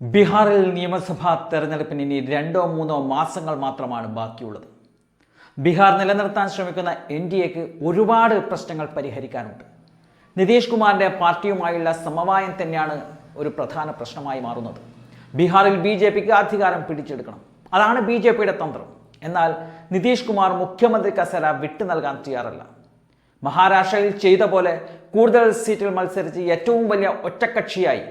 ബീഹാറിൽ നിയമസഭാ തെരഞ്ഞെടുപ്പിന് ഇനി രണ്ടോ മൂന്നോ മാസങ്ങൾ മാത്രമാണ് ബാക്കിയുള്ളത്. ബീഹാർ നിലനിർത്താൻ ശ്രമിക്കുന്ന എൻ ഡി എക്ക് ഒരുപാട് പ്രശ്നങ്ങൾ പരിഹരിക്കാനുണ്ട്. നിതീഷ് കുമാറിന്റെ പാർട്ടിയുമായുള്ള സമവായം തന്നെയാണ് ഒരു പ്രധാന പ്രശ്നമായി മാറുന്നത്. ബീഹാറിൽ ബി ജെ പിക്ക് അധികാരം പിടിച്ചെടുക്കണം. അതാണ് ബി ജെ പിയുടെ തന്ത്രം. എന്നാൽ നിതീഷ് കുമാർ മുഖ്യമന്ത്രി കസേര വിട്ടു നൽകാൻ തയ്യാറല്ല. മഹാരാഷ്ട്രയിൽ ചെയ്ത പോലെ കൂടുതൽ സീറ്റിൽ മത്സരിച്ച് ഏറ്റവും വലിയ ഒറ്റക്കക്ഷിയായി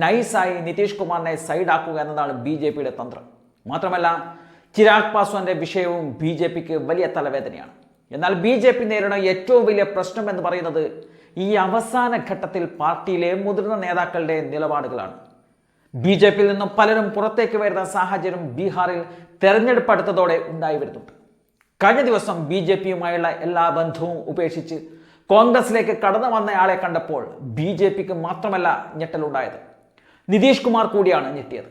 നൈസായി നിതീഷ് കുമാറിനെ സൈഡാക്കുക എന്നതാണ് ബി ജെ പിയുടെ തന്ത്രം. മാത്രമല്ല ചിരാഗ് പാസ്വാന്റെ വിഷയവും ബി ജെ പിക്ക് വലിയ തലവേദനയാണ്. എന്നാൽ ബി ജെ പി നേരിടുന്ന ഏറ്റവും വലിയ പ്രശ്നം എന്ന് പറയുന്നത് ഈ അവസാന ഘട്ടത്തിൽ പാർട്ടിയിലെ മുതിർന്ന നേതാക്കളുടെ നിലപാടുകളാണ്. ബി ജെ പിയിൽ നിന്നും പലരും പുറത്തേക്ക് വരുന്ന സാഹചര്യം ബീഹാറിൽ തെരഞ്ഞെടുപ്പ് അടുത്തതോടെ ഉണ്ടായി വരുന്നുണ്ട്. കഴിഞ്ഞ ദിവസം ബി ജെ പിയുമായുള്ള എല്ലാ ബന്ധവും ഉപേക്ഷിച്ച് കോൺഗ്രസിലേക്ക് കടന്നു വന്നയാളെ കണ്ടപ്പോൾ ബി ജെ പിക്ക് മാത്രമല്ല ഞെട്ടലുണ്ടായത്. നിതീഷ് കുമാർ കൂടിയാണ് ഞെട്ടിയത്.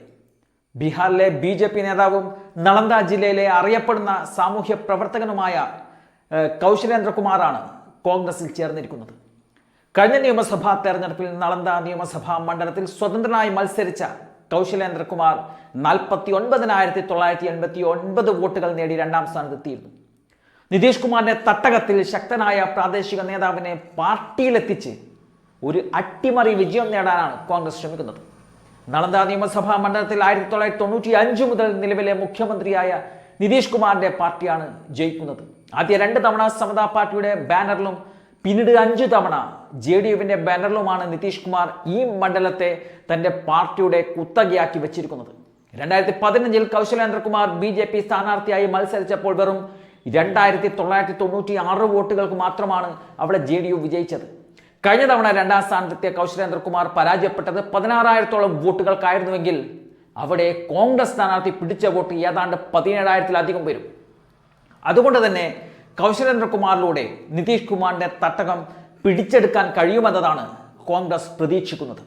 ബീഹാറിലെ ബി ജെ പി നേതാവും നളന്ദ ജില്ലയിലെ അറിയപ്പെടുന്ന സാമൂഹ്യ പ്രവർത്തകനുമായ കൗശലേന്ദ്രകുമാറാണ് കോൺഗ്രസിൽ ചേർന്നിരിക്കുന്നത്. കഴിഞ്ഞ നിയമസഭാ തെരഞ്ഞെടുപ്പിൽ നളന്ദ നിയമസഭാ മണ്ഡലത്തിൽ സ്വതന്ത്രനായി മത്സരിച്ച കൗശലേന്ദ്രകുമാർ നാൽപ്പത്തി ഒൻപതിനായിരത്തി തൊള്ളായിരത്തി എൺപത്തി ഒൻപത് വോട്ടുകൾ നേടി രണ്ടാം സ്ഥാനത്തെത്തിയിരുന്നു. നിതീഷ് കുമാറിന്റെ തട്ടകത്തിൽ ശക്തനായ പ്രാദേശിക നേതാവിനെ പാർട്ടിയിലെത്തിച്ച് ഒരു അട്ടിമറി വിജയം നേടാനാണ് കോൺഗ്രസ് ശ്രമിക്കുന്നത്. നളന്ദ നിയമസഭാ മണ്ഡലത്തിൽ ആയിരത്തി തൊള്ളായിരത്തി തൊണ്ണൂറ്റി അഞ്ച് മുതൽ നിലവിലെ മുഖ്യമന്ത്രിയായ നിതീഷ് കുമാറിന്റെ പാർട്ടിയാണ് ജയിക്കുന്നത്. ആദ്യ രണ്ട് തവണ സമതാ പാർട്ടിയുടെ ബാനറിലും പിന്നീട് അഞ്ച് തവണ ജെ ഡി യുവിന്റെ ബാനറിലുമാണ് നിതീഷ് കുമാർ ഈ മണ്ഡലത്തെ തന്റെ പാർട്ടിയുടെ കുത്തകയാക്കി വെച്ചിരിക്കുന്നത്. രണ്ടായിരത്തി പതിനഞ്ചിൽ കൗശലേന്ദ്രകുമാർ ബി ജെ പി സ്ഥാനാർത്ഥിയായി മത്സരിച്ചപ്പോൾ വെറും രണ്ടായിരത്തി തൊള്ളായിരത്തി തൊണ്ണൂറ്റി ആറ് വോട്ടുകൾക്ക് മാത്രമാണ് അവിടെ ജെ ഡി യു വിജയിച്ചത്. കഴിഞ്ഞ തവണ രണ്ടാം സ്ഥാനത്തെത്തിയ കൗശലേന്ദ്രകുമാർ പരാജയപ്പെട്ടത് പതിനാറായിരത്തോളം വോട്ടുകൾക്കായിരുന്നുവെങ്കിൽ അവിടെ കോൺഗ്രസ് സ്ഥാനാർത്ഥി പിടിച്ച വോട്ട് ഏതാണ്ട് പതിനേഴായിരത്തിലധികം വരും. അതുകൊണ്ട് തന്നെ കൗശലേന്ദ്രകുമാറിലൂടെ നിതീഷ് കുമാറിന്റെ തട്ടകം പിടിച്ചെടുക്കാൻ കഴിയുമെന്നതാണ് കോൺഗ്രസ് പ്രതീക്ഷിക്കുന്നത്.